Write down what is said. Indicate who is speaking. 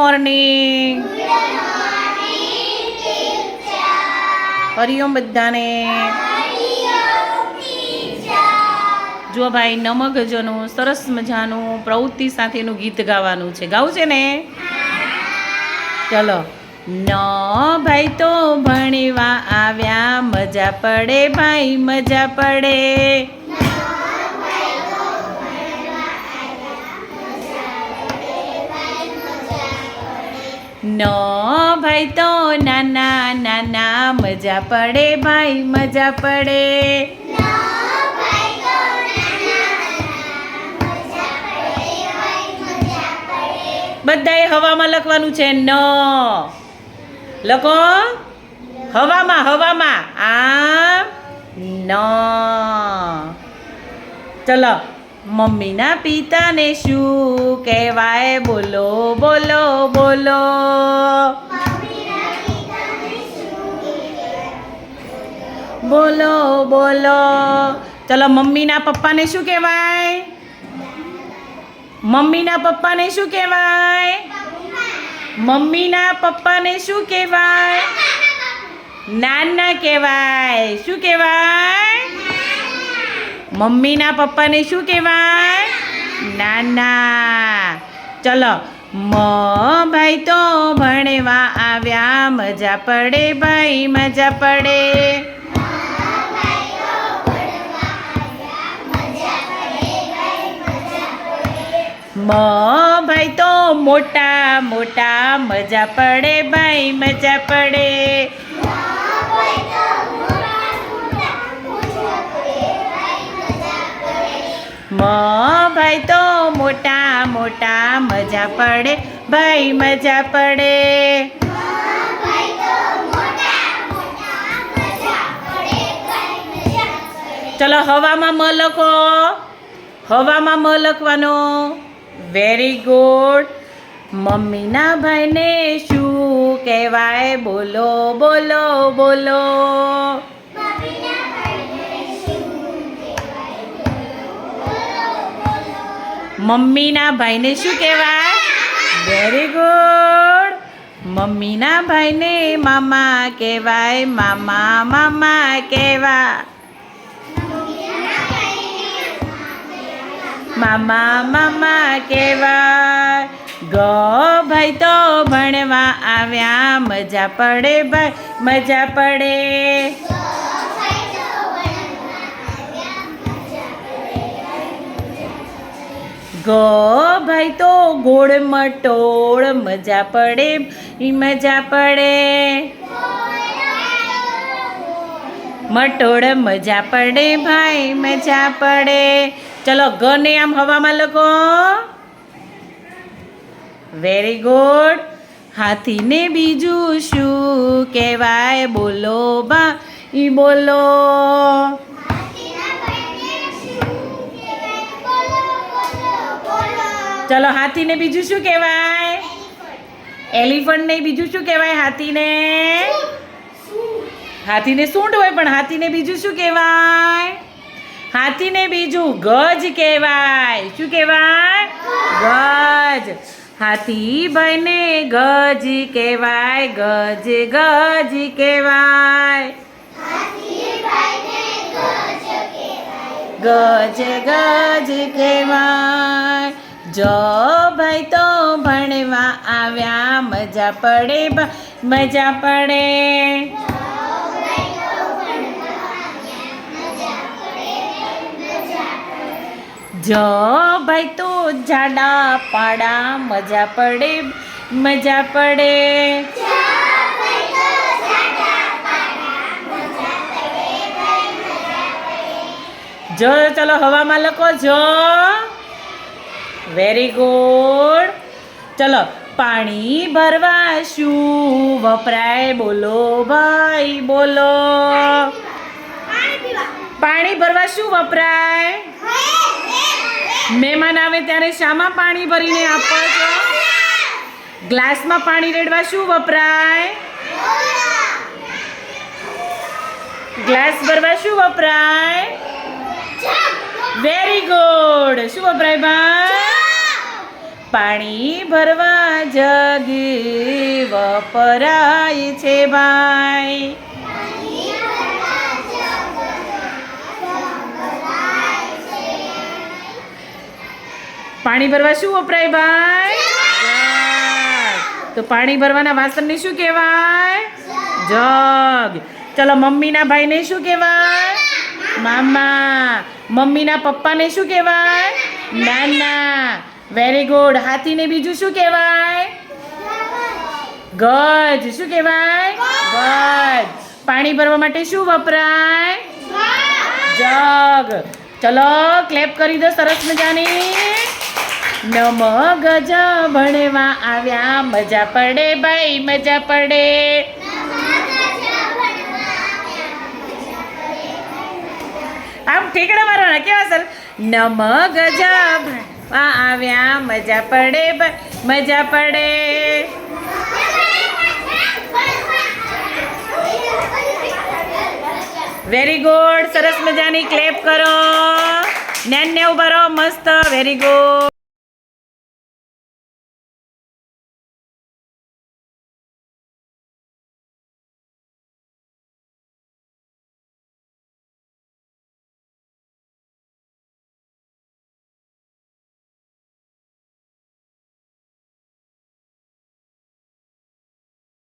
Speaker 1: Morning Hariom બધાને. જો ભાઈ, નમગજનું, સરસ મજાનું પ્રવૃત્તિ સાથેનું ગીત ગાવાનું છે. ગાવું છે ને? ચલો. ન ભાઈ તો ભણવા આવ્યા, મજા પડે ભાઈ, મજા પડે. ભાઈ તો નાના નાના મજા પડે ભાઈ, મજા પડે. બધાએ હવામાં લખવાનું છે ન. લખો. હવામાં હવામાં. આમ, ન. ચલો, મમ્મીના પિતાને શું કહેવાય? બોલો બોલો બોલો. બોલો બોલો. ચલો, મમ્મીના પપ્પાને શું કહેવાય? મમ્મીના પપ્પાને શું કહેવાય? મમ્મીના પપ્પાને શું કહેવાય? નાના કહેવાય. શું કહેવાય? મમ્મીના પપ્પાને શું કહેવાય? નાના. ચલો, મ ભાઈ તો ભણવા આવ્યા. મજા પડે ભાઈ, મજા પડે. મ ભાઈ તો મોટા મોટા મજા પડે ભાઈ, મજા પડે. મ ભાઈ તો મોટા મોટા મજા પડે ભાઈ, મજા પડે. ચલો હવામાં મ લખો હવામાં મ લખવાનો વેરી ગુડ મમ્મીના ભાઈને શું કહેવાય? બોલો બોલો બોલો. મમ્મીના ભાઈને શું કહેવાય? વેરી ગુડ મમ્મીના ભાઈને મામા કહેવાય મામા મામા કહેવાય. મામા મામા કહેવાય, ગ ભાઈ તો ભણવા આવ્યા, મજા પડે ભાઈ, મજા પડે. ગ ભાઈ તો ગોળ મટોળ, મજા પડે મજા પડે. મટોળ, મજા પડે ભાઈ, મજા પડે. ચલો ગ ને આમ હવામાં લખો વેરી ગુડ હાથીને બીજું શું કહેવાય? બોલો બા ઈ બોલો. ચલો હાથીને બીજું શું કહેવાય? એલિફન્ટને બીજું શું કહેવાય હાથીને? હાથીને સૂંઢ હોય પણ હાથીને બીજું શું કહેવાય? હાથીને બીજું ગજ કહેવાય. શું કહેવાય? ગજ. હાથી બને ગજ કહેવાય, ગજ ગજ કહેવાય. ગજ ગજ કહેવાય. જો ભાઈ તો ભણવા આવ્યા, મજા પડે મજા પડે. જો ભાઈ તો જાડા પાડા મજા પડે મજા પડે. જો ચલો હવામાં લખો જો. વેરી ગુડ ચલો પાણી ભરવા શું વપરાય બોલો ભાઈ બોલો. પાણી ભરવા શું વપરાય. મહેમાન આવે ત્યારે શામાં પાણી ભરીને આપો છો ગ્લાસમાં પાણી રેડવા શું વપરાય? ગ્લાસ ભરવા શું વપરાય? Very good. શું વપરાય ભાઈ? પાણી ભરવા જગ વપરાય છે ભાઈ. પાણી ભરવા શું વપરાય ભાઈ? તો પાણી ભરવાના વાસણને શું કહેવાય? જગ. ચલો મમ્મીના ભાઈને શું કહેવાય? મામા. મમ્મીના પપ્પાને શું કહેવાય? નાના. વેરી ગુડ હાથીને બીજું શું કહેવાય? ગજ. શું કહેવાય? ગજ. પાણી ભરવા માટે શું વપરાય? જગ. ચલો ક્લેપ કરી દો, સરસ મજાની. નમ ગજ ભણવા આવ્યા, મજા પડે ભાઈ, મજા પડે. આમ ઠીકડા મારવાના કેવા સર નમ ગજ ભણવા આવ્યા, મજા પડે ભાઈ, મજા પડે. વેરી ગુડ સરસ મજાની ક્લેપ કરો. નેન ને ઊભા રહો, મસ્ત વેરી ગુડ